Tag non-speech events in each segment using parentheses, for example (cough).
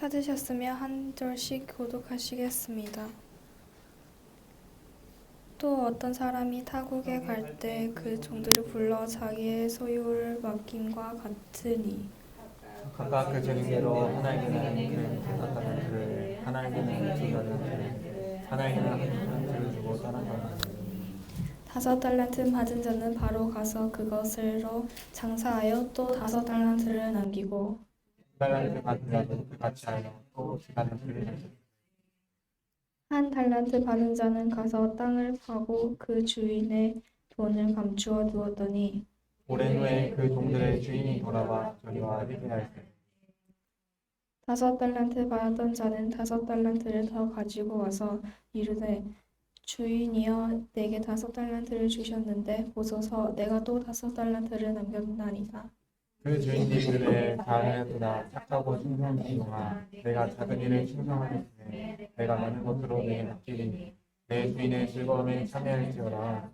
찾으셨으면 한 절씩 교독하시겠습니다. 또 어떤 사람이 타국에 갈 때 그 종들을 불러 자기의 소유를 맡김과 같으니 각각 그 책임대로 하나에게는 그 다섯 달란트를 하나에게는 두 달란트를 하나에게는 한 달란트를 주고 떠나가라 다섯 달란트 받은 자는 바로 가서 그것으로 장사하여 또 다섯 달란트를 남기고 달란트 받은 자도 같이 하여 달란트를 주고 한 달란트 받은 자는 가서 땅을 파고 그 주인의 돈을 감추어 두었더니 오랜 후에 그 종들의 주인이 돌아와 저리와 회개할세 다섯 달란트 받았던 자는 다섯 달란트를 더 가지고 와서 이르되 주인이여 내게 다섯 달란트를 주셨는데 보소서 내가 또 다섯 달란트를 남겼나이다. 그 주인이 이르되 잘하였도다 착하고 충성된 종아 내가 작은 일을 충성하였으니 내가 많은 것으로 내게 맡기리니 내 주인의 즐거움에 참여할지어다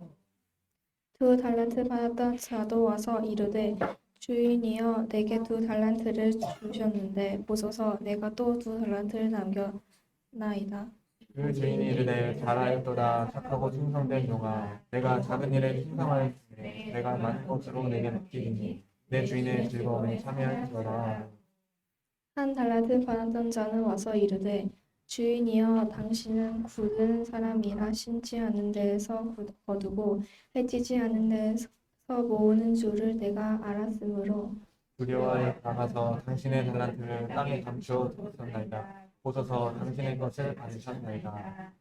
두 달란트 받았던 자도 와서 이르되 주인이여 내게 두 달란트를 주셨는데 보소서 내가 또 두 달란트를 남겼나이다. 그 주인이 이르되 잘하였도다 착하고 충성된 종아 내가 작은 일에 충성하였으니 내가 많은 것으로 내게 맡기리니 내 주인의 즐거움에 참여할지어다 한 달란트 받았던 자는 와서 이르되 주인이여 당신은 굳은 사람이라 심지 않은 데에서 굳- 거두고 해지지 않은 데에서 모으는 줄을 내가 알았으므로. 두려워하여 나가서 당신의 달란트를 땅에 감추어 두었나이다. 보소서 당신의 것을 받으셨나이다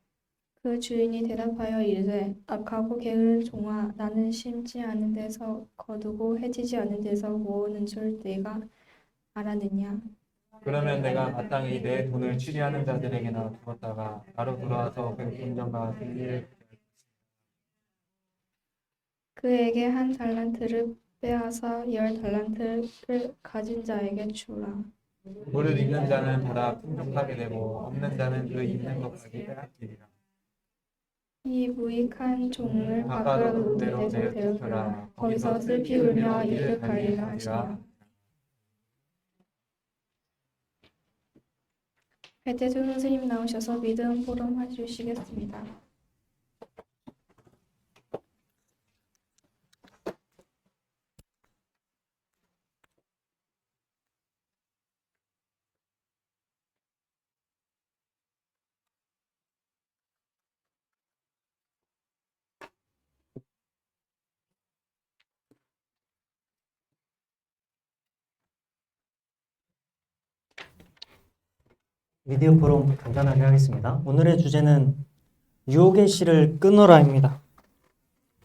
그 주인이 대답하여 이르되 악하고 게으른 종아 나는 심지 않은 데서 거두고 해지지 않은 데서 모으는 줄 내가 알았느냐? 그러면 내가 마땅히 내 돈을 취리하는 자들에게나 주었다가 나로 돌아와서 그 금전과 그 일을 그에게 한 달란트를 빼앗아 열 달란트를 가진 자에게 주라. 무릇 있는 자는 받아 풍족하게 되고 없는 자는 그 있는 것까지 빼앗기리라 이 무익한 종을 내서 데려가라 내어주라. 거기서 슬피 울며 이를 갈리라 하시니라. 배태준 선생님 나오셔서 믿음 포럼 해주시겠습니다. 미디어 포럼 간단하게 하겠습니다. 오늘의 주제는 유혹의 씨를 끊어라입니다.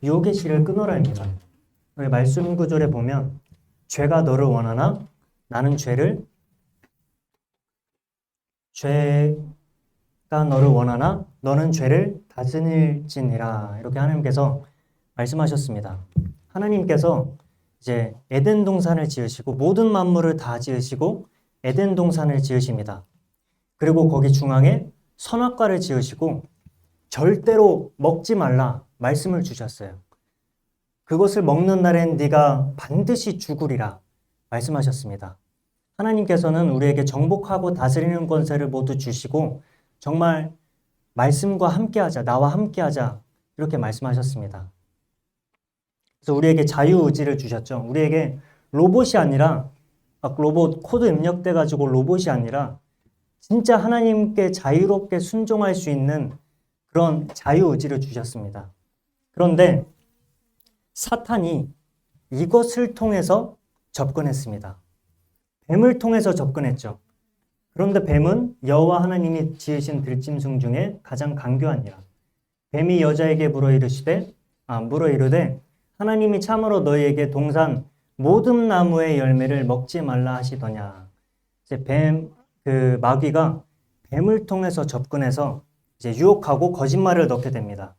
유혹의 씨를 끊어라입니다. 여기 말씀 구절에 보면 죄가 너를 원하나 나는 죄를 죄가 너를 원하나 너는 죄를 다스릴지니라 이렇게 하나님께서 말씀하셨습니다. 하나님께서 이제 에덴 동산을 지으시고 모든 만물을 다 지으시고 에덴 동산을 지으십니다. 그리고 거기 중앙에 선악과를 지으시고 절대로 먹지 말라 말씀을 주셨어요. 그것을 먹는 날엔 네가 반드시 죽으리라 말씀하셨습니다. 하나님께서는 우리에게 정복하고 다스리는 권세를 모두 주시고 정말 말씀과 함께하자, 나와 함께하자 이렇게 말씀하셨습니다. 그래서 우리에게 자유 의지를 주셨죠. 우리에게 로봇이 아니라 막 로봇 코드 입력돼 가지고 로봇이 아니라 진짜 하나님께 자유롭게 순종할 수 있는 그런 자유 의지를 주셨습니다. 그런데 사탄이 이것을 통해서 접근했습니다. 뱀을 통해서 접근했죠. 그런데 뱀은 여호와 하나님이 지으신 들짐승 중에 가장 강교하니라. 뱀이 여자에게 물어 이르시되 아 물어 이르되 하나님이 참으로 너희에게 동산 모든 나무의 열매를 먹지 말라 하시더냐. 이제 뱀 그 마귀가 뱀을 통해서 접근해서 이제 유혹하고 거짓말을 넣게 됩니다.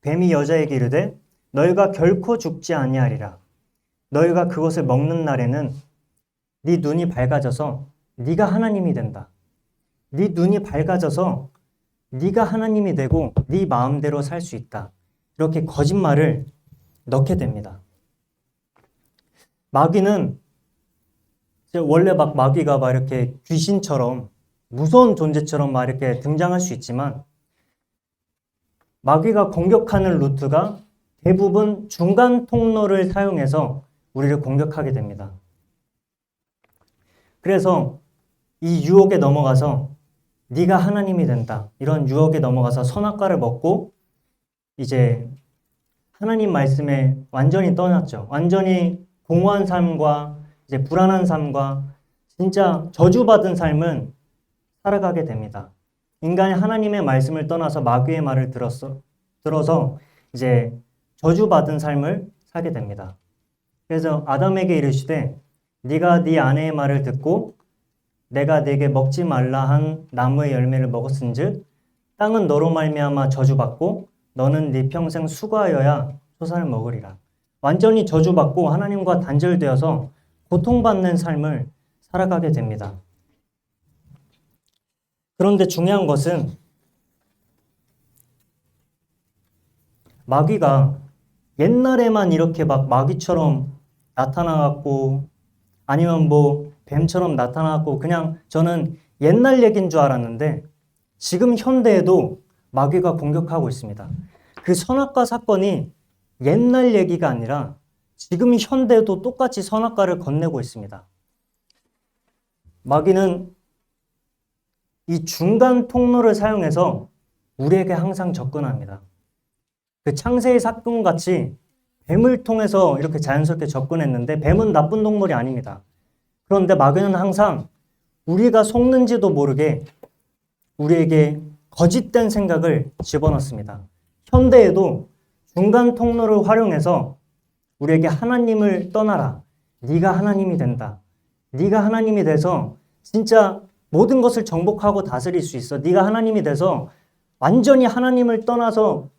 뱀이 여자에게 이르되 너희가 결코 죽지 아니하리라. 너희가 그것을 먹는 날에는 네 눈이 밝아져서 네가 하나님이 된다. 네 눈이 밝아져서 네가 하나님이 되고 네 마음대로 살 수 있다. 이렇게 거짓말을 넣게 됩니다. 마귀는 원래 막 마귀가 막 이렇게 귀신처럼 무서운 존재처럼 막 이렇게 등장할 수 있지만 마귀가 공격하는 루트가 대부분 중간 통로를 사용해서 우리를 공격하게 됩니다. 그래서 이 유혹에 넘어가서 네가 하나님이 된다. 이런 유혹에 넘어가서 선악과를 먹고 이제 하나님 말씀에 완전히 떠났죠. 완전히 공허한 삶과 이제 불안한 삶과 진짜 저주받은 삶을 살아가게 됩니다. 인간이 하나님의 말씀을 떠나서 마귀의 말을 들었어, 들어서 이제 저주받은 삶을 살게 됩니다. 그래서 아담에게 이르시되 네가 네 아내의 말을 듣고 내가 네게 먹지 말라 한 나무의 열매를 먹었은즉 땅은 너로 말미암아 저주받고 너는 네 평생 수고하여야 소산을 먹으리라. 완전히 저주받고 하나님과 단절되어서 고통받는 삶을 살아가게 됩니다. 그런데 중요한 것은 마귀가 옛날에만 이렇게 막 마귀처럼 나타나갖고 아니면 뭐 뱀처럼 나타나갖고 그냥 저는 옛날 얘기인 줄 알았는데 지금 현대에도 마귀가 공격하고 있습니다. 그 선악과 사건이 옛날 얘기가 아니라 지금 현대도 똑같이 선악과를 건네고 있습니다. 마귀는 이 중간 통로를 사용해서 우리에게 항상 접근합니다. 그 창세의 사건 같이 뱀을 통해서 이렇게 자연스럽게 접근했는데 뱀은 나쁜 동물이 아닙니다. 그런데 마귀는 항상 우리가 속는지도 모르게 우리에게 거짓된 생각을 집어넣습니다. 현대에도 중간 통로를 활용해서 우리에게 하나님을 떠나라. 네가 하나님이 된다. 네가 하나님이 돼서 진짜 모든 것을 정복하고 다스릴 수 있어. 네가 하나님이 돼서 완전히 하나님을 떠나서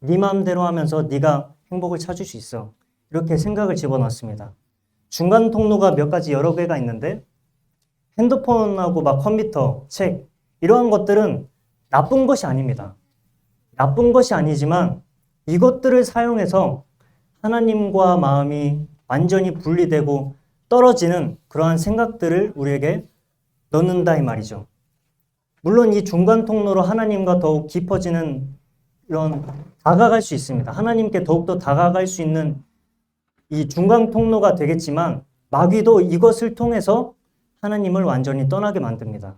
네 마음대로 하면서 네가 행복을 찾을 수 있어. 이렇게 생각을 집어넣습니다. 중간 통로가 몇 가지 여러 개가 있는데 핸드폰하고 막 컴퓨터, 책 이러한 것들은 나쁜 것이 아닙니다. 나쁜 것이 아니지만 이것들을 사용해서 하나님과 마음이 완전히 분리되고 떨어지는 그러한 생각들을 우리에게 넣는다 이 말이죠. 물론 이 중간 통로로 하나님과 더욱 깊어지는 이런 다가갈 수 있습니다. 하나님께 더욱더 다가갈 수 있는 이 중간 통로가 되겠지만 마귀도 이것을 통해서 하나님을 완전히 떠나게 만듭니다.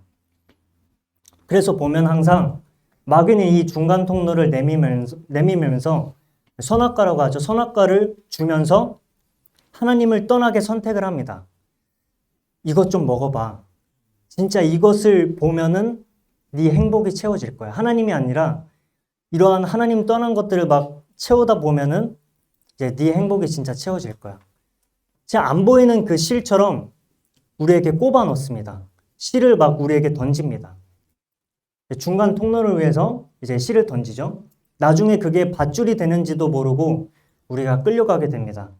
그래서 보면 항상 마귀는 이 중간 통로를 내미면서, 내미면서 선악과라고 하죠. 선악과를 주면서 하나님을 떠나게 선택을 합니다. 이것 좀 먹어봐. 진짜 이것을 보면은 네 행복이 채워질 거야. 하나님이 아니라 이러한 하나님 떠난 것들을 막 채우다 보면은 이제 네 행복이 진짜 채워질 거야. 진짜 안 보이는 그 실처럼 우리에게 꼽아 넣습니다. 실을 막 우리에게 던집니다. 중간 통로를 위해서 이제 실을 던지죠. 나중에 그게 밧줄이 되는지도 모르고 우리가 끌려가게 됩니다.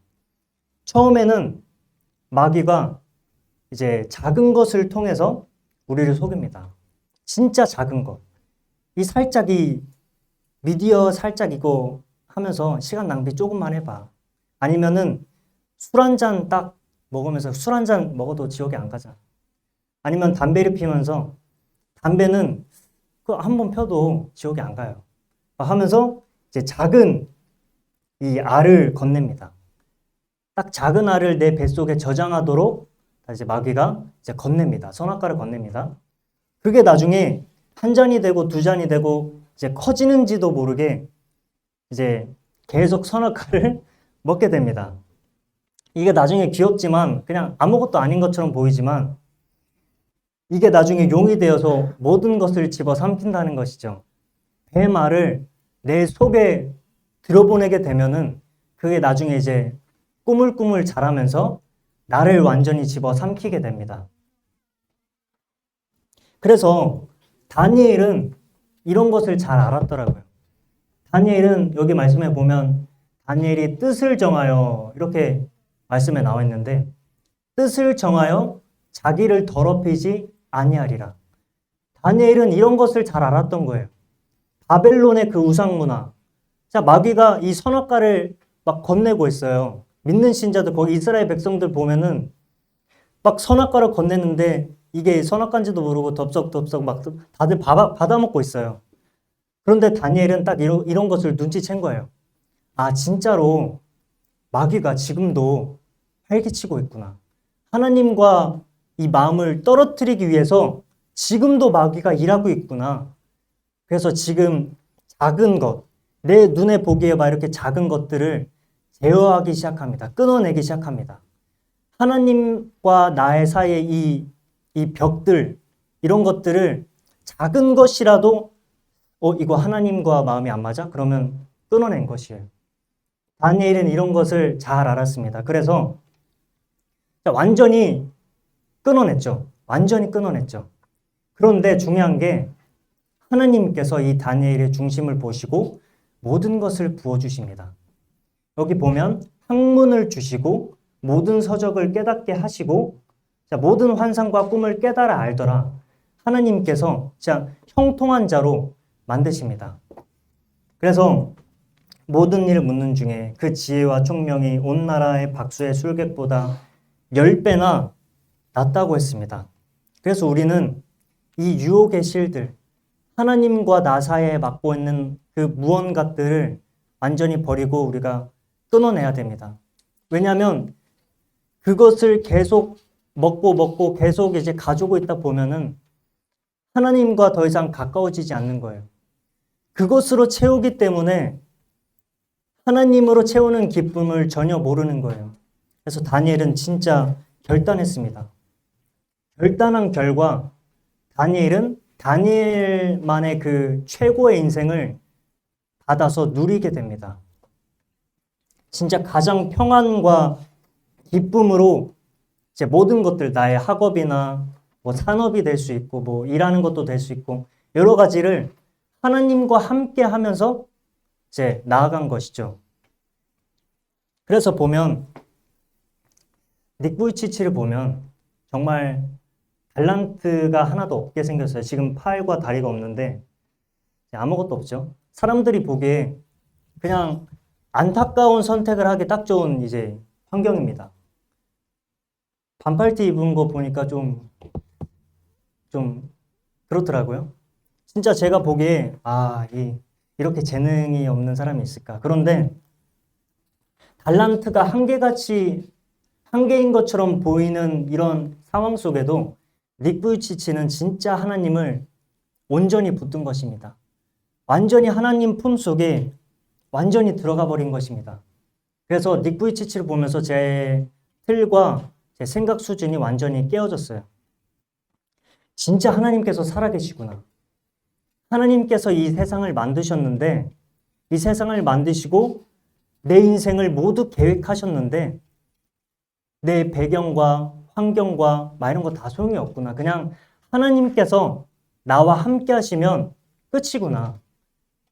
처음에는 마귀가 이제 작은 것을 통해서 우리를 속입니다. 진짜 작은 것. 이 살짝 이 미디어 살짝 이거 하면서 시간 낭비 조금만 해봐. 아니면은 술 한 잔 딱 먹으면서 술 한 잔 먹어도 지옥에 안 가자. 아니면 담배를 피면서 담배는 그 한 번 펴도 지옥에 안 가요. 하면서 이제 작은 이 알을 건넵니다. 딱 작은 알을 내 뱃속에 저장하도록 이제 마귀가 이제 건넵니다. 선악과를 건넵니다. 그게 나중에 한 잔이 되고 두 잔이 되고 이제 커지는지도 모르게 이제 계속 선악과를 (laughs) 먹게 됩니다. 이게 나중에 귀엽지만 그냥 아무것도 아닌 것처럼 보이지만 이게 나중에 용이 되어서 모든 것을 집어 삼킨다는 것이죠. 배 말을 내 속에 들어보내게 되면은 그게 나중에 이제 꾸물꾸물 자라면서 나를 완전히 집어 삼키게 됩니다. 그래서 다니엘은 이런 것을 잘 알았더라고요. 다니엘은 여기 말씀에 보면 다니엘이 뜻을 정하여 이렇게 말씀에 나와 있는데 뜻을 정하여 자기를 더럽히지 아니하리라. 다니엘은 이런 것을 잘 알았던 거예요. 바벨론의 그 우상 문화. 자, 마귀가 이 선악과를 막 건네고 있어요. 믿는 신자들, 거기 이스라엘 백성들 보면은 막 선악과를 건넸는데 이게 선악과인지도 모르고 덥석덥석 막 다들 받아, 받아 먹고 있어요. 그런데 다니엘은 딱 이런, 이런 것을 눈치챈 거예요. 아, 진짜로 마귀가 지금도 활기치고 있구나. 하나님과 이 마음을 떨어뜨리기 위해서 지금도 마귀가 일하고 있구나. 그래서 지금 작은 것, 내 눈에 보기에 막 이렇게 작은 것들을 제어하기 시작합니다. 끊어내기 시작합니다. 하나님과 나의 사이에 이, 이 벽들, 이런 것들을 작은 것이라도, 어, 이거 하나님과 마음이 안 맞아? 그러면 끊어낸 것이에요. 다니엘은 이런 것을 잘 알았습니다. 그래서 완전히 끊어냈죠. 완전히 끊어냈죠. 그런데 중요한 게 하나님께서 이 다니엘의 중심을 보시고 모든 것을 부어주십니다. 여기 보면 학문을 주시고 모든 서적을 깨닫게 하시고 자, 모든 환상과 꿈을 깨달아 알더라. 하나님께서 자, 형통한 자로 만드십니다. 그래서 모든 일을 묻는 중에 그 지혜와 총명이 온 나라의 박수의 술객보다 열 배나 낫다고 했습니다. 그래서 우리는 이 유혹의 실들, 하나님과 나 사이에 맡고 있는 그 무언가들을 완전히 버리고 우리가 끊어내야 됩니다. 왜냐하면 그것을 계속 먹고 먹고 계속 이제 가지고 있다 보면은 하나님과 더 이상 가까워지지 않는 거예요. 그것으로 채우기 때문에 하나님으로 채우는 기쁨을 전혀 모르는 거예요. 그래서 다니엘은 진짜 결단했습니다. 결단한 결과 다니엘은 다니엘만의 그 최고의 인생을 받아서 누리게 됩니다. 진짜 가장 평안과 기쁨으로 이제 모든 것들 나의 학업이나 뭐 산업이 될 수 있고 뭐 일하는 것도 될 수 있고 여러 가지를 하나님과 함께 하면서 이제 나아간 것이죠. 그래서 보면 닉 부이치치를 보면 정말 달란트가 하나도 없게 생겼어요. 지금 팔과 다리가 없는데 아무것도 없죠. 사람들이 보기에 그냥 안타까운 선택을 하기 딱 좋은 이제 환경입니다. 반팔티 입은 거 보니까 좀, 좀 그렇더라고요. 진짜 제가 보기에 아, 이, 이렇게 재능이 없는 사람이 있을까. 그런데 달란트가 한계같이 한계인 것처럼 보이는 이런 상황 속에도 닉 부이치치는 진짜 하나님을 온전히 붙든 것입니다. 완전히 하나님 품 속에 완전히 들어가 버린 것입니다. 그래서 닉 부이치치를 보면서 제 틀과 제 생각 수준이 완전히 깨어졌어요. 진짜 하나님께서 살아계시구나. 하나님께서 이 세상을 만드셨는데 이 세상을 만드시고 내 인생을 모두 계획하셨는데 내 배경과 환경과 막 이런 거 다 소용이 없구나. 그냥 하나님께서 나와 함께 하시면 끝이구나.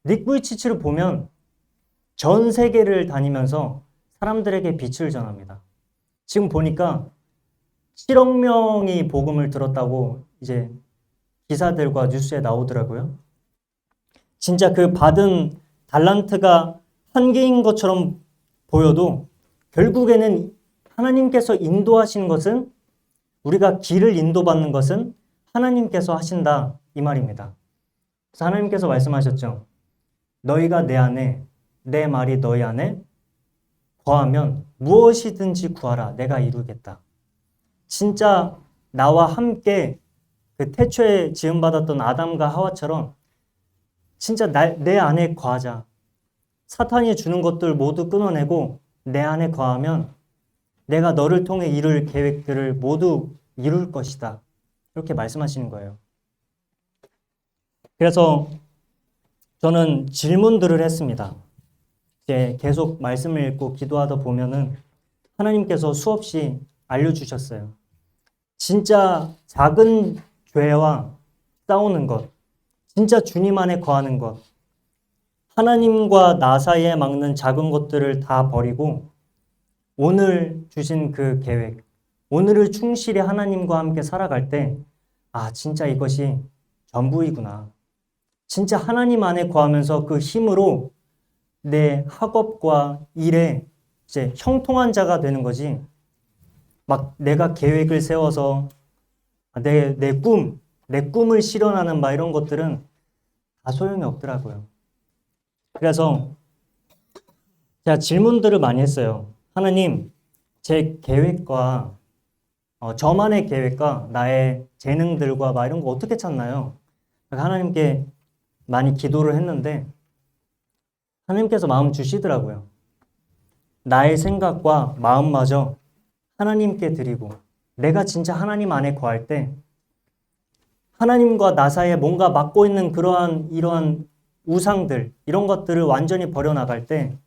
닉 부이치치를 보면 전 세계를 다니면서 사람들에게 빛을 전합니다. 지금 보니까 7억 명이 복음을 들었다고 이제 기사들과 뉴스에 나오더라고요. 진짜 그 받은 달란트가 한계인 것처럼 보여도 결국에는 하나님께서 인도하시는 것은 우리가 길을 인도받는 것은 하나님께서 하신다 이 말입니다. 그래서 하나님께서 말씀하셨죠. 너희가 내 안에 내 말이 너희 안에 거하면 무엇이든지 구하라 내가 이루겠다. 진짜 나와 함께 그 태초에 지음 받았던 아담과 하와처럼 진짜 나, 내 안에 거하자. 사탄이 주는 것들 모두 끊어내고 내 안에 거하면 내가 너를 통해 이룰 계획들을 모두 이룰 것이다. 이렇게 말씀하시는 거예요. 그래서 저는 질문들을 했습니다. 이제 계속 말씀을 읽고 기도하다 보면은 하나님께서 수없이 알려주셨어요. 진짜 작은 죄와 싸우는 것, 진짜 주님 안에 거하는 것, 하나님과 나 사이에 막는 작은 것들을 다 버리고 오늘 주신 그 계획, 오늘을 충실히 하나님과 함께 살아갈 때, 아, 진짜 이것이 전부이구나. 진짜 하나님 안에 거하면서 그 힘으로 내 학업과 일에 이제 형통한 자가 되는 거지. 막 내가 계획을 세워서 내, 내 꿈, 내 꿈을 실현하는 막 이런 것들은 다 소용이 없더라고요. 그래서 제가 질문들을 많이 했어요. 하나님, 제 계획과 어, 저만의 계획과 나의 재능들과 막 이런 거 어떻게 찾나요? 하나님께 많이 기도를 했는데 하나님께서 마음 주시더라고요. 나의 생각과 마음마저 하나님께 드리고 내가 진짜 하나님 안에 거할 때 하나님과 나 사이에 뭔가 막고 있는 그러한 이러한 우상들 이런 것들을 완전히 버려 나갈 때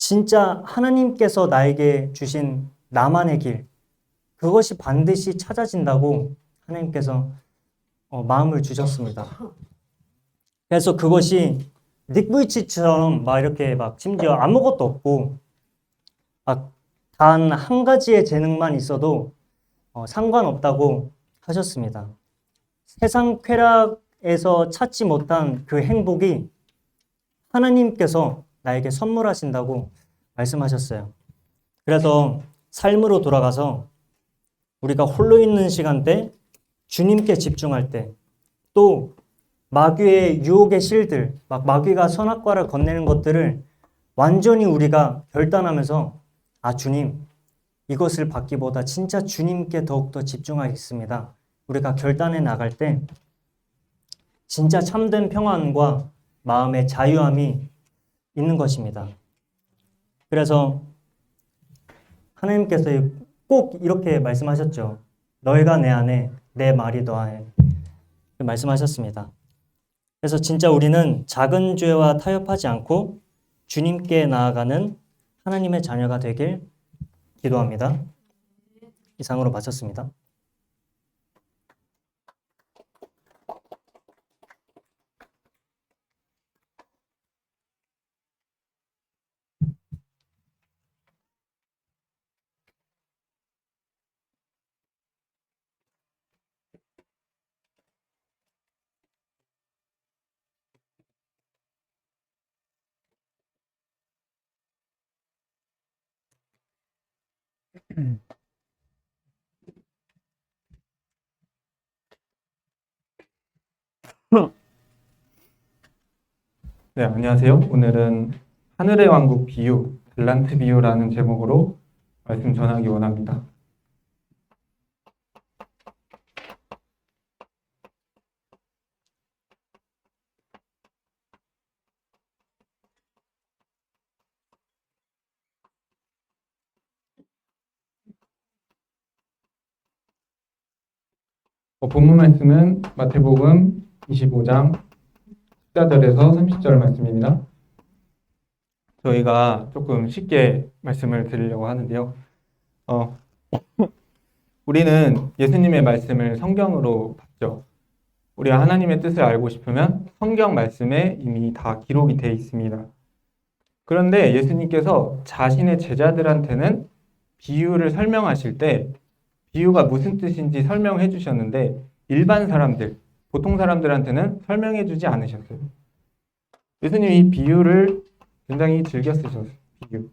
진짜 하나님께서 나에게 주신 나만의 길 그것이 반드시 찾아진다고 하나님께서 어, 마음을 주셨습니다. 그래서 그것이 닉 부이치처럼 막 이렇게 막 심지어 아무것도 없고 단 한 가지의 재능만 있어도 어, 상관없다고 하셨습니다. 세상 쾌락에서 찾지 못한 그 행복이 하나님께서 나에게 선물하신다고 말씀하셨어요. 그래서 삶으로 돌아가서 우리가 홀로 있는 시간대 주님께 집중할 때 또 마귀의 유혹의 실들, 막 마귀가 선악과를 건네는 것들을 완전히 우리가 결단하면서 아 주님 이것을 받기보다 진짜 주님께 더욱더 집중하겠습니다. 우리가 결단해 나갈 때 진짜 참된 평안과 마음의 자유함이 있는 것입니다. 그래서 하나님께서 꼭 이렇게 말씀하셨죠. 너희가 내 안에 내 말이 너 안에 말씀하셨습니다. 그래서 진짜 우리는 작은 죄와 타협하지 않고 주님께 나아가는 하나님의 자녀가 되길 기도합니다. 이상으로 마쳤습니다. 네, 안녕하세요. 오늘은 하늘의 왕국 비유, 달란트 비유라는 제목으로 말씀 전하기 원합니다. 본문 말씀은 마태복음 25장 14절에서 30절 말씀입니다. 저희가 조금 쉽게 말씀을 드리려고 하는데요. 어, 우리는 예수님의 말씀을 성경으로 봤죠. 우리가 하나님의 뜻을 알고 싶으면 성경 말씀에 이미 다 기록이 되어 있습니다. 그런데 예수님께서 자신의 제자들한테는 비유를 설명하실 때 비유가 무슨 뜻인지 설명해 주셨는데 일반 사람들, 보통 사람들한테는 설명해 주지 않으셨어요. 예수님이 이 비유를 굉장히 즐겨 쓰셨어요. 비유.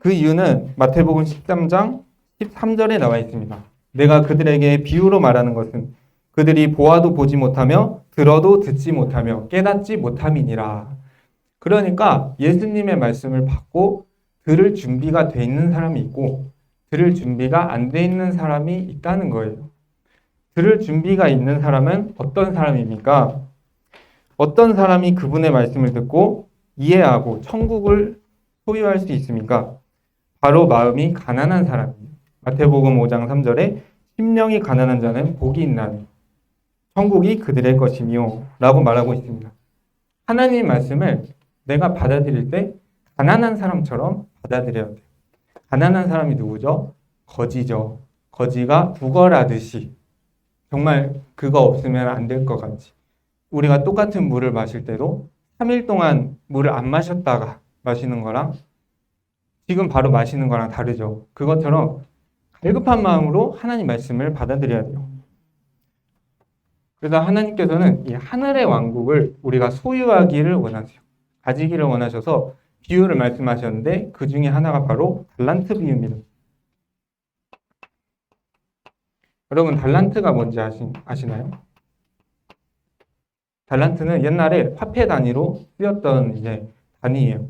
그 이유는 마태복음 13장 13절에 나와 있습니다. 내가 그들에게 비유로 말하는 것은 그들이 보아도 보지 못하며 들어도 듣지 못하며 깨닫지 못함이니라. 그러니까 예수님의 말씀을 받고 들을 준비가 돼 있는 사람이 있고 들을 준비가 안 돼 있는 사람이 있다는 거예요. 들을 준비가 있는 사람은 어떤 사람입니까? 어떤 사람이 그분의 말씀을 듣고 이해하고 천국을 소유할 수 있습니까? 바로 마음이 가난한 사람이에요. 마태복음 5장 3절에 심령이 가난한 자는 복이 있나니 천국이 그들의 것이며 라고 말하고 있습니다. 하나님 말씀을 내가 받아들일 때 가난한 사람처럼 받아들여야 돼요. 가난한 사람이 누구죠? 거지죠. 거지가 구걸하듯이 정말 그거 없으면 안 될 것 같지. 우리가 똑같은 물을 마실 때도 3일 동안 물을 안 마셨다가 마시는 거랑 지금 바로 마시는 거랑 다르죠. 그것처럼 갈급한 마음으로 하나님 말씀을 받아들여야 돼요. 그래서 하나님께서는 이 하늘의 왕국을 우리가 소유하기를 원하세요. 가지기를 원하셔서 비유를 말씀하셨는데 그 중에 하나가 바로 달란트 비유입니다. 여러분 달란트가 뭔지 아시, 아시나요? 달란트는 옛날에 화폐 단위로 쓰였던 이제 단위예요.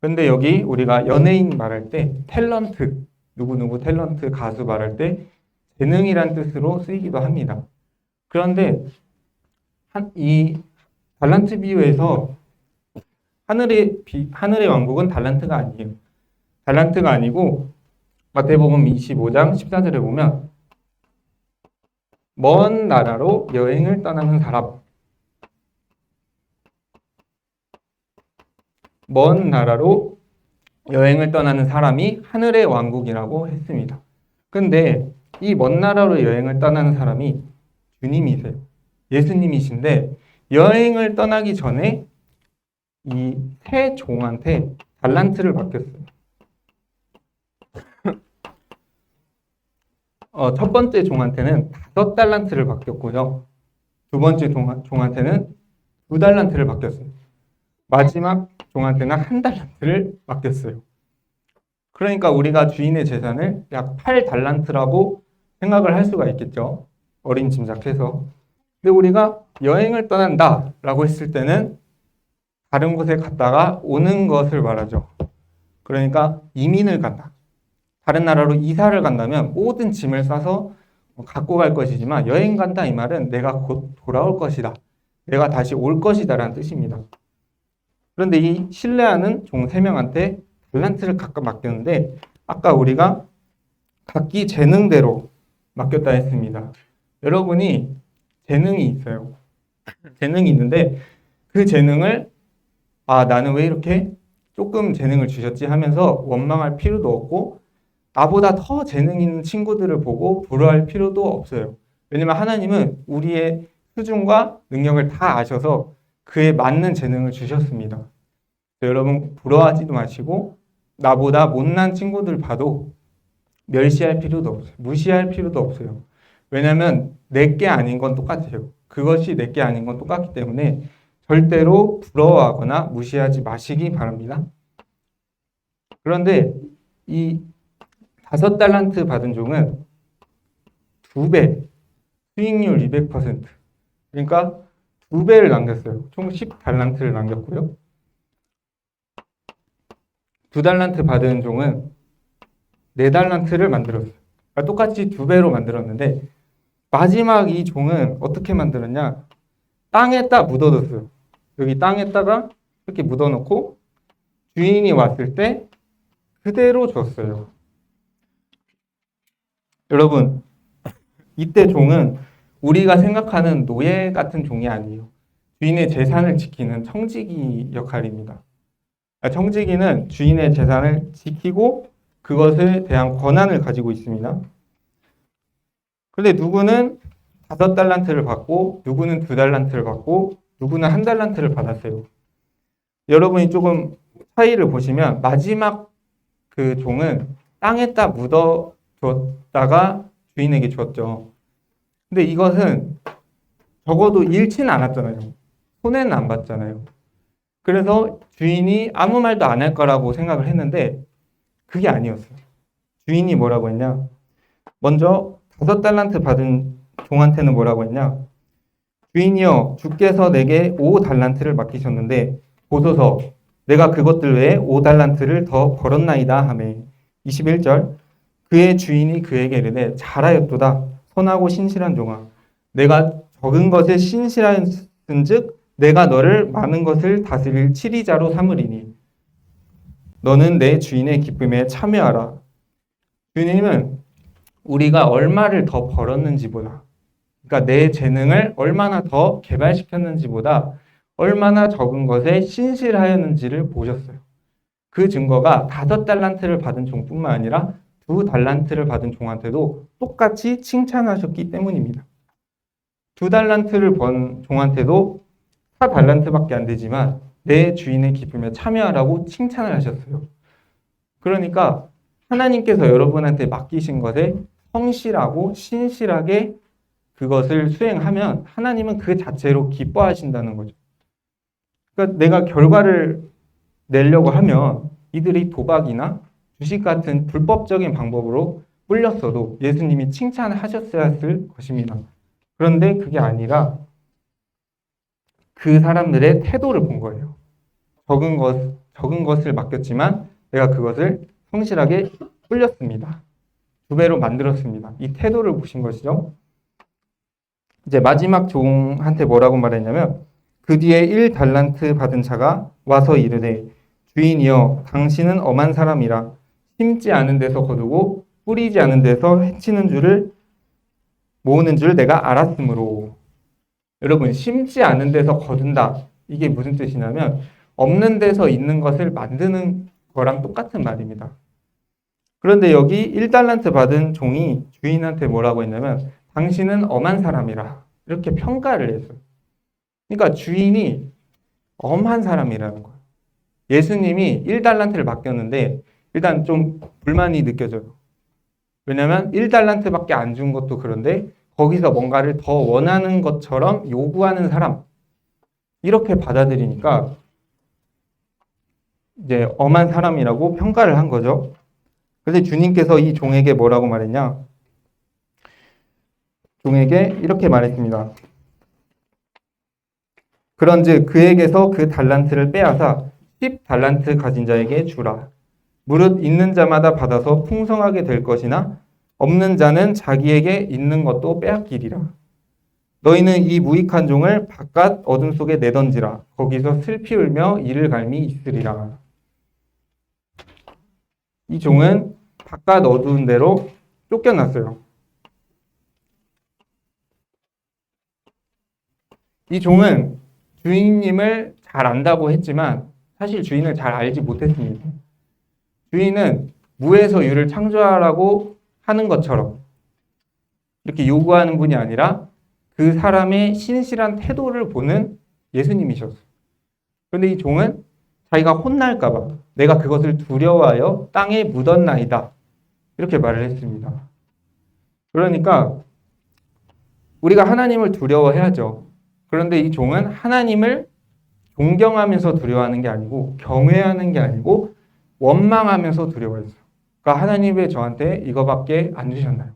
근데 여기 우리가 연예인 말할 때 탤런트 누구누구 탤런트 가수 말할 때 재능이란 뜻으로 쓰이기도 합니다. 그런데 한, 이 달란트 비유에서 하늘의 비, 하늘의 왕국은 달란트가 아니에요. 달란트가 아니고 마태복음 25장 14절에 보면 먼 나라로 여행을 떠나는 사람 먼 나라로 여행을 떠나는 사람이 하늘의 왕국이라고 했습니다. 근데 이 먼 나라로 여행을 떠나는 사람이 주님이세요. 예수님이신데 여행을 떠나기 전에 이 세 종한테 달란트를 맡겼어요. 어, 첫 번째 종한테는 다섯 달란트를 맡겼고요. 두 번째 종, 종한테는 두 달란트를 맡겼어요. 마지막 종한테는 한 달란트를 맡겼어요. 그러니까 우리가 주인의 재산을 약 8달란트라고 생각을 할 수가 있겠죠. 어린 짐작해서. 근데 우리가 여행을 떠난다 라고 했을 때는 다른 곳에 갔다가 오는 것을 말하죠. 그러니까 이민을 간다. 다른 나라로 이사를 간다면 모든 짐을 싸서 갖고 갈 것이지만 여행 간다 이 말은 내가 곧 돌아올 것이다. 내가 다시 올 것이다 라는 뜻입니다. 그런데 이 신뢰하는 종 3명한테 달란트를 각각 맡겼는데 아까 우리가 각기 재능대로 맡겼다 했습니다. 여러분이 재능이 있어요. 재능이 있는데 그 재능을 아 나는 왜 이렇게 조금 재능을 주셨지 하면서 원망할 필요도 없고 나보다 더 재능 있는 친구들을 보고 부러워할 필요도 없어요. 왜냐면 하나님은 우리의 수준과 능력을 다 아셔서 그에 맞는 재능을 주셨습니다. 여러분 부러워하지도 마시고 나보다 못난 친구들 봐도 멸시할 필요도 없어요. 무시할 필요도 없어요. 왜냐하면 내게 아닌 건 똑같아요. 그것이 내게 아닌 건 똑같기 때문에 절대로 부러워하거나 무시하지 마시기 바랍니다. 그런데 이 다섯 달란트 받은 종은 두 배, 수익률 200%. 그러니까 두 배를 남겼어요. 총 10달란트를 남겼고요. 두 달란트 받은 종은 네 달란트를 만들었어요. 그러니까 똑같이 두 배로 만들었는데 마지막 이 종은 어떻게 만들었냐? 땅에다 묻어뒀어요. 여기 땅에다가 이렇게 묻어놓고 주인이 왔을 때 그대로 줬어요. 여러분, 이때 종은 우리가 생각하는 노예 같은 종이 아니에요. 주인의 재산을 지키는 청지기 역할입니다. 아, 청지기는 주인의 재산을 지키고 그것에 대한 권한을 가지고 있습니다. 그런데 누구는 다섯 달란트를 받고 누구는 두 달란트를 받고 누구는 한 달란트를 받았어요. 여러분이 조금 차이를 보시면 마지막 그 종은 땅에다 묻어 줬다가 주인에게 줬죠. 근데 이것은 적어도 잃지는 않았잖아요. 손해는 안 봤잖아요. 그래서 주인이 아무 말도 안 할 거라고 생각을 했는데 그게 아니었어요. 주인이 뭐라고 했냐? 먼저 다섯 달란트 받은 종한테는 뭐라고 했냐? 주인이여, 주께서 내게 오 달란트를 맡기셨는데 보소서 내가 그것들 외에 오 달란트를 더 벌었나이다 하매. 21절 그의 주인이 그에게 이르되 잘하였도다. 선하고 신실한 종아 내가 적은 것에 신실한즉 내가 너를 많은 것을 다스릴 치리자로 삼으리니 너는 내 주인의 기쁨에 참여하라. 주님은 우리가 얼마를 더 벌었는지보다 그러니까 내 재능을 얼마나 더 개발시켰는지보다 얼마나 적은 것에 신실하였는지를 보셨어요. 그 증거가 다섯 달란트를 받은 종뿐만 아니라 두 달란트를 받은 종한테도 똑같이 칭찬하셨기 때문입니다. 두 달란트를 번 종한테도 사 달란트밖에 안 되지만 내 주인의 기쁨에 참여하라고 칭찬을 하셨어요. 그러니까 하나님께서 여러분한테 맡기신 것에 성실하고 신실하게 그것을 수행하면 하나님은 그 자체로 기뻐하신다는 거죠. 그러니까 내가 결과를 내려고 하면 이들이 도박이나 주식 같은 불법적인 방법으로 불렸어도 예수님이 칭찬하셨어야 했을 것입니다. 그런데 그게 아니라 그 사람들의 태도를 본 거예요. 적은 것, 적은 것을 맡겼지만 내가 그것을 성실하게 불렸습니다. 두 배로 만들었습니다. 이 태도를 보신 것이죠. 이제 마지막 종한테 뭐라고 말했냐면 그 뒤에 1달란트 받은 자가 와서 이르되 주인이여 당신은 엄한 사람이라 심지 않은 데서 거두고 뿌리지 않은 데서 해치는 줄을 모으는 줄 내가 알았으므로 여러분 심지 않은 데서 거둔다 이게 무슨 뜻이냐면 없는 데서 있는 것을 만드는 거랑 똑같은 말입니다. 그런데 여기 1달란트 받은 종이 주인한테 뭐라고 했냐면 당신은 엄한 사람이라 이렇게 평가를 했어요. 그러니까 주인이 엄한 사람이라는 거예요. 예수님이 1달란트를 맡겼는데 일단 좀 불만이 느껴져요. 왜냐면 1달란트밖에 안 준 것도 그런데 거기서 뭔가를 더 원하는 것처럼 요구하는 사람 이렇게 받아들이니까 이제 엄한 사람이라고 평가를 한 거죠. 그래서 주님께서 이 종에게 뭐라고 말했냐? 종에게 이렇게 말했습니다. 그런즉 그에게서 그 달란트를 빼앗아 10 달란트 가진 자에게 주라. 무릇 있는 자마다 받아서 풍성하게 될 것이나 없는 자는 자기에게 있는 것도 빼앗기리라. 너희는 이 무익한 종을 바깥 어둠 속에 내던지라. 거기서 슬피 울며 이를 갈미 있으리라. 이 종은 바깥 어두운 데로 쫓겨났어요. 이 종은 주인님을 잘 안다고 했지만 사실 주인을 잘 알지 못했습니다. 주인은 무에서 유를 창조하라고 하는 것처럼 이렇게 요구하는 분이 아니라 그 사람의 신실한 태도를 보는 예수님이셨어요. 그런데 이 종은 자기가 혼날까봐 내가 그것을 두려워하여 땅에 묻었나이다. 이렇게 말을 했습니다. 그러니까 우리가 하나님을 두려워해야죠. 그런데 이 종은 하나님을 존경하면서 두려워하는 게 아니고 경외하는 게 아니고 원망하면서 두려워했어요. 그러니까 하나님 왜 저한테 이거밖에 안 주셨나요?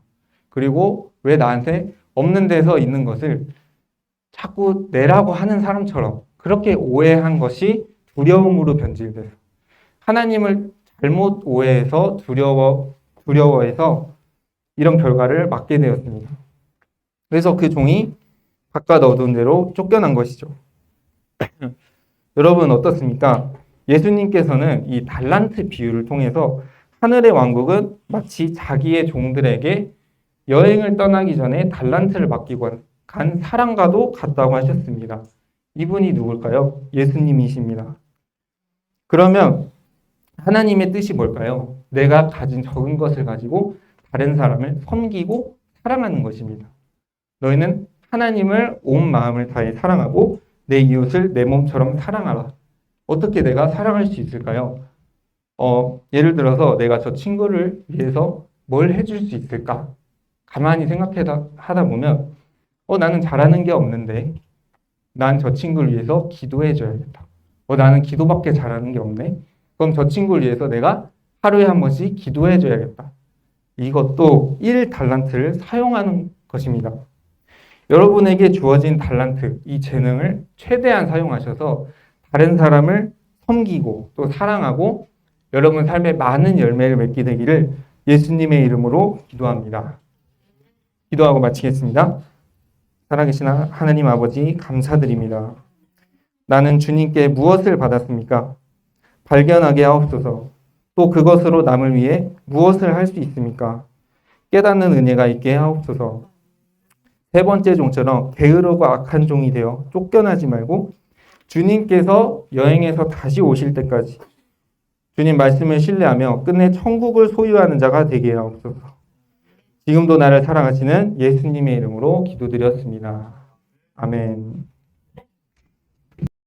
그리고 왜 나한테 없는 데서 있는 것을 자꾸 내라고 하는 사람처럼 그렇게 오해한 것이 두려움으로 변질돼서 하나님을 잘못 오해해서 두려워 두려워해서 이런 결과를 맞게 되었습니다. 그래서 그 종이 바깥 어두운 데로 쫓겨난 것이죠. (laughs) 여러분 어떻습니까? 예수님께서는 이 달란트 비유를 통해서 하늘의 왕국은 마치 자기의 종들에게 여행을 떠나기 전에 달란트를 맡기고 간 사람과도 같다고 하셨습니다. 이분이 누굴까요? 예수님이십니다. 그러면 하나님의 뜻이 뭘까요? 내가 가진 적은 것을 가지고 다른 사람을 섬기고 사랑하는 것입니다. 너희는 하나님을 온 마음을 다해 사랑하고 내 이웃을 내 몸처럼 사랑하라. 어떻게 내가 사랑할 수 있을까요? 어, 예를 들어서 내가 저 친구를 위해서 뭘 해줄 수 있을까? 가만히 생각하다 하다 보면, 어, 나는 잘하는 게 없는데, 난 저 친구를 위해서 기도해 줘야겠다. 어, 나는 기도밖에 잘하는 게 없네. 그럼 저 친구를 위해서 내가 하루에 한 번씩 기도해 줘야겠다. 이것도 1달란트를 사용하는 것입니다. 여러분에게 주어진 달란트, 이 재능을 최대한 사용하셔서 다른 사람을 섬기고 또 사랑하고 여러분 삶에 많은 열매를 맺게 되기를 예수님의 이름으로 기도합니다. 기도하고 마치겠습니다. 살아계신 하나님 아버지 감사드립니다. 나는 주님께 무엇을 받았습니까? 발견하게 하옵소서. 또 그것으로 남을 위해 무엇을 할 수 있습니까? 깨닫는 은혜가 있게 하옵소서. 세 번째 종처럼 게으르고 악한 종이 되어 쫓겨나지 말고 주님께서 여행에서 다시 오실 때까지 주님 말씀을 신뢰하며 끝내 천국을 소유하는 자가 되게 하옵소서. 지금도 나를 사랑하시는 예수님의 이름으로 기도드렸습니다. 아멘.